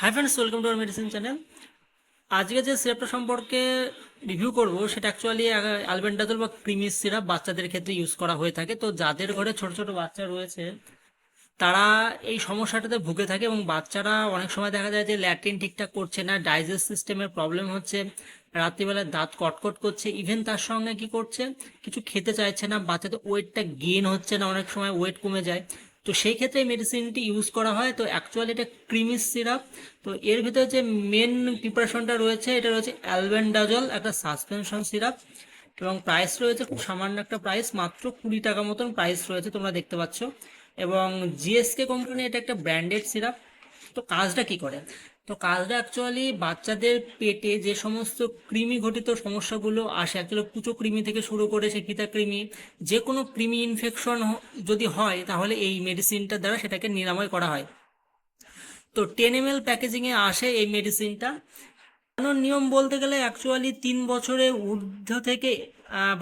Hi friends welcome to our medicine channel আজকে যে সিরাপটা সম্পর্কে রিভিউ করব, সেটা অ্যাকচুয়ালি অ্যালবেন্ডাজল বা ক্রিমি সিরাপ বাচ্চাদের ক্ষেত্রে ইউজ করা হয়ে থাকে। তো যাদের ঘরে ছোট ছোট বাচ্চা রয়েছে, তারা এই সমস্যাটাতে ভুগে থাকে এবং বাচ্চারা অনেক সময় দেখা যায় যে ল্যাট্রিন ঠিকঠাক করছে না ডাইজেস্ট সিস্টেমের প্রবলেম হচ্ছে, রাত্রিবেলায় দাঁত কটকট করছে ইভেন তার সঙ্গে কি করছে, কিছু খেতে চাইছে না, বাচ্চাদের ওয়েটটা গেইন হচ্ছে না, অনেক সময় ওয়েট কমে যায়। তো সেই ক্ষেত্রে মেডিসিনটি ইউজ করা হয়। তো অ্যাকচুয়ালি এটা ক্রিমিস সিরাপ তো এর ভিতরে যে মেন প্রিপারেশনটা রয়েছে, এটা রয়েছে অ্যালবেন্ডাজল একটা সাসপেনশন সিরাপ এবং প্রাইস রয়েছে খুব সামান্য একটা প্রাইস মাত্র কুড়ি টাকা মতন প্রাইস রয়েছে তোমরা দেখতে পাচ্ছ। এবং জিএসকে কোম্পানি এটা একটা ব্র্যান্ডেড সিরাপ তো কাজটা কি করে? তো কাজটা অ্যাকচুয়ালি বাচ্চাদের পেটে যে সমস্ত কৃমি ঘটিত সমস্যাগুলো আসে অ্যাকচুয়ালি কুচো কৃমি থেকে শুরু করে সেকিতা কৃমি, যে কোনো কৃমি ইনফেকশন যদি হয় তাহলে এই মেডিসিনটা দ্বারা সেটাকে নিরাময় করা হয়। তো টেন এম এল প্যাকেজিংয়ে আসে এই মেডিসিনটা বানানোর নিয়ম বলতে গেলে অ্যাকচুয়ালি তিন বছরের ঊর্ধ্ব থেকে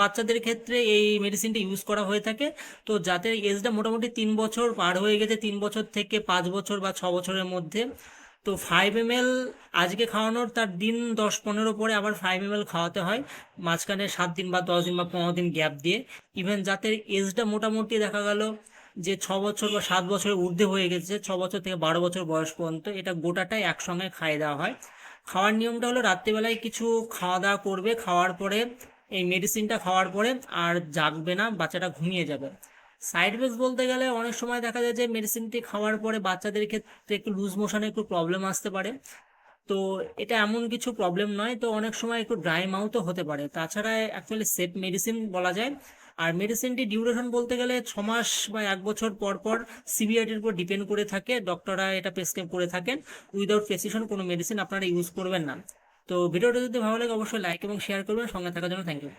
বাচ্চাদের ক্ষেত্রে এই মেডিসিনটা ইউজ করা হয়ে থাকে। তো যাদের এজটা মোটামুটি তিন বছর পার হয়ে গেছে, তিন বছর থেকে পাঁচ বছর বা ছ বছরের মধ্যে। তো ফাইভ এম এল আজকে খাওয়ানোর তার দিন দশ পনেরো পরে আবার ফাইভ এম এল খাওয়াতে হয়। মাঝখানে সাত দিন বা দশ দিন বা পনেরো দিন গ্যাপ দিয়ে। ইভেন যাতে এজটা মোটামুটি দেখা গেল যে ছ বছর বা সাত বছরের ঊর্ধ্বে হয়ে গেছে, ছ বছর থেকে বারো বছর বয়স পর্যন্ত এটা গোটাটাই একসঙ্গে খাইয়ে দেওয়া হয়। খাওয়ার নিয়মটা হলো রাত্রিবেলায় কিছু খাওয়া দাওয়া করবে, খাওয়ার পরে এই মেডিসিনটা খাওয়ার পরে আর জাগবে না, বাচ্চাটা ঘুমিয়ে যাবে। সাইড এফেক্টস বলতে গেলে অনেক সময় দেখা যায় যে মেডিসিনটি খাওয়ার পরে বাচ্চাদের ক্ষেত্রে একটু লুজ মোশনে একটু প্রবলেম আসতে পারে। তো এটা এমন কিছু প্রবলেম নয়, তো অনেক সময় একটু ড্রাই মাউথও হতে পারে। তাছাড়া অ্যাকচুয়ালি সেফ মেডিসিন বলা যায়। আর মেডিসিনটি ডিউরেশন বলতে গেলে ছ মাস বা এক বছর পর পর সিভিয়ারিটির উপর ডিপেন্ড করে থাকে। ডক্টররা এটা প্রেসক্রাইব করে থাকেন। উইদাউট প্রেসক্রিপশন কোনো মেডিসিন আপনারা ইউজ করবেন না। তো ভিডিওটা যদি ভালো লাগে অবশ্যই লাইক এবং শেয়ার করবেন। সঙ্গে থাকার জন্য থ্যাংক ইউ